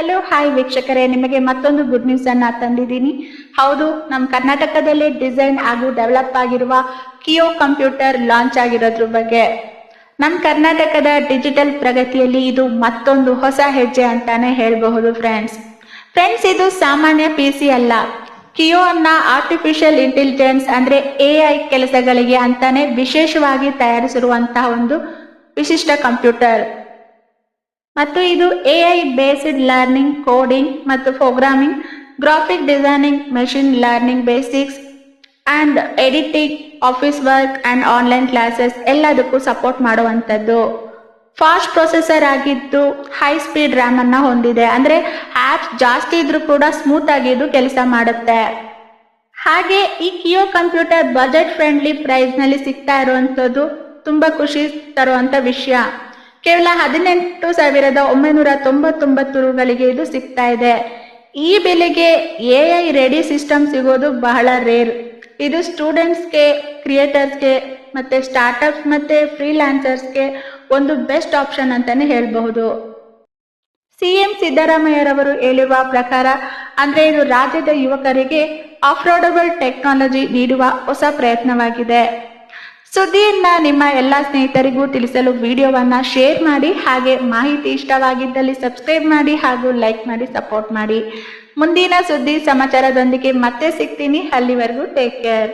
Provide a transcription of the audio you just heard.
Hello hi ವೀಕ್ಷಕರೇ. ನಿಮಗೆ ಮತ್ತೊಂದು ಗುಡ್ ನ್ಯೂಸ್ ಅನ್ನ ತಂದಿದ್ದೀನಿ. ಹೌದು ನಮ್ಮ ಕರ್ನಾಟಕದಲ್ಲಿ ಡಿಸೈನ್ ಹಾಗೂ ಡೆವಲಪ್ ಆಗಿರುವ ಕಿಯೋ ಕಂಪ್ಯೂಟರ್ ಲಾಂಚ್ ಆಗಿರೋದ್ರ ಬಗ್ಗೆ. ನಮ್ಮ ಕರ್ನಾಟಕದ ಡಿಜಿಟಲ್ ಪ್ರಗತಿಯಲ್ಲಿ ಇದು ಮತ್ತೊಂದು ಹೊಸ ಹೆಜ್ಜೆ ಅಂತಾನೆ ಹೇಳಬಹುದು ಫ್ರೆಂಡ್ಸ್ ಫ್ರೆಂಡ್ಸ್ ಇದು ಸಾಮಾನ್ಯ ಪಿ ಸಿ ಅಲ್ಲ. ಕಿಯೋ ಅನ್ನ ಆರ್ಟಿಫಿಷಿಯಲ್ ಇಂಟೆಲಿಜೆನ್ಸ್ ಅಂದ್ರೆ ಎ ಐ ಕೆಲಸಗಳಿಗೆ ಅಂತಾನೆ ವಿಶೇಷವಾಗಿ ತಯಾರಿಸಿರುವಂತಹ ಒಂದು ವಿಶಿಷ್ಟ ಕಂಪ್ಯೂಟರ್ ಮತ್ತು ಇದು A I based learning coding ಮತ್ತು programming graphic designing machine learning basics and editing office work and online classes ಎಲ್ಲದಕ್ಕೂ ಸಪೋರ್ಟ್ ಮಾಡುವಂಥದ್ದು. ಫಾಸ್ಟ್ ಪ್ರೊಸೆಸರ್ ಆಗಿದ್ದು ಹೈ ಸ್ಪೀಡ್ ರ್ಯಾಮ್ ಅನ್ನ ಹೊಂದಿದೆ. ಅಂದ್ರೆ ಆ್ಯಪ್ಸ್ ಜಾಸ್ತಿ ಇದ್ರೂ ಕೂಡ ಸ್ಮೂತ್ ಆಗಿ ಇದು ಕೆಲಸ ಮಾಡುತ್ತೆ. ಹಾಗೆ ಈ ಕಿಯೋ ಕಂಪ್ಯೂಟರ್ ಬಜೆಟ್ ಫ್ರೆಂಡ್ಲಿ ಪ್ರೈಸ್ನಲ್ಲಿ ಸಿಗ್ತಾ ಇರುವಂತದ್ದು ತುಂಬಾ ಖುಷಿ ತರುವಂತ ವಿಷಯ. ಕೇವಲ ಹದಿನೆಂಟು ಸಾವಿರದ ಒಂಬೈನೂರ ತೊಂಬತ್ತೊಂಬತ್ತು ರುಗಳಿಗೆ ಇದು ಸಿಗ್ತಾ ಇದೆ. ಈ ಬೆಲೆಗೆ ಎ ಐ ರೆಡಿ ಸಿಸ್ಟಮ್ ಸಿಗೋದು ಬಹಳ ರೇರ್. ಇದು ಸ್ಟೂಡೆಂಟ್ಸ್ಗೆ ಕ್ರಿಯೇಟರ್ಸ್ಗೆ ಮತ್ತೆ ಸ್ಟಾರ್ಟ್ಅಪ್ಸ್ ಮತ್ತೆ ಫ್ರೀಲ್ಯಾನ್ಸರ್ಸ್ಗೆ ಒಂದು ಬೆಸ್ಟ್ ಆಪ್ಷನ್ ಅಂತಾನೆ ಹೇಳಬಹುದು. ಸಿಎಂ ಸಿದ್ದರಾಮಯ್ಯರವರು ಹೇಳುವ ಪ್ರಕಾರ, ಅಂದ್ರೆ ಇದು ರಾಜ್ಯದ ಯುವಕರಿಗೆ ಅಫೋರ್ಡಬಲ್ ಟೆಕ್ನಾಲಜಿ ನೀಡುವ ಹೊಸ ಪ್ರಯತ್ನವಾಗಿದೆ. ಸುದ್ದಿಯನ್ನ ನಿಮ್ಮ ಎಲ್ಲ ಸ್ನೇಹಿತರಿಗೂ ತಿಳಿಸಲು ವಿಡಿಯೋವನ್ನ ಶೇರ್ ಮಾಡಿ ಹಾಗೆ ಮಾಹಿತಿ ಇಷ್ಟವಾಗಿದ್ದಲ್ಲಿ ಸಬ್ಸ್ಕ್ರೈಬ್ ಮಾಡಿ ಹಾಗೂ ಲೈಕ್ ಮಾಡಿ ಸಪೋರ್ಟ್ ಮಾಡಿ. ಮುಂದಿನ ಸುದ್ದಿ ಸಮಾಚಾರದೊಂದಿಗೆ ಮತ್ತೆ ಸಿಗ್ತೀನಿ. ಅಲ್ಲಿವರೆಗೂ ಟೇಕ್ ಕೇರ್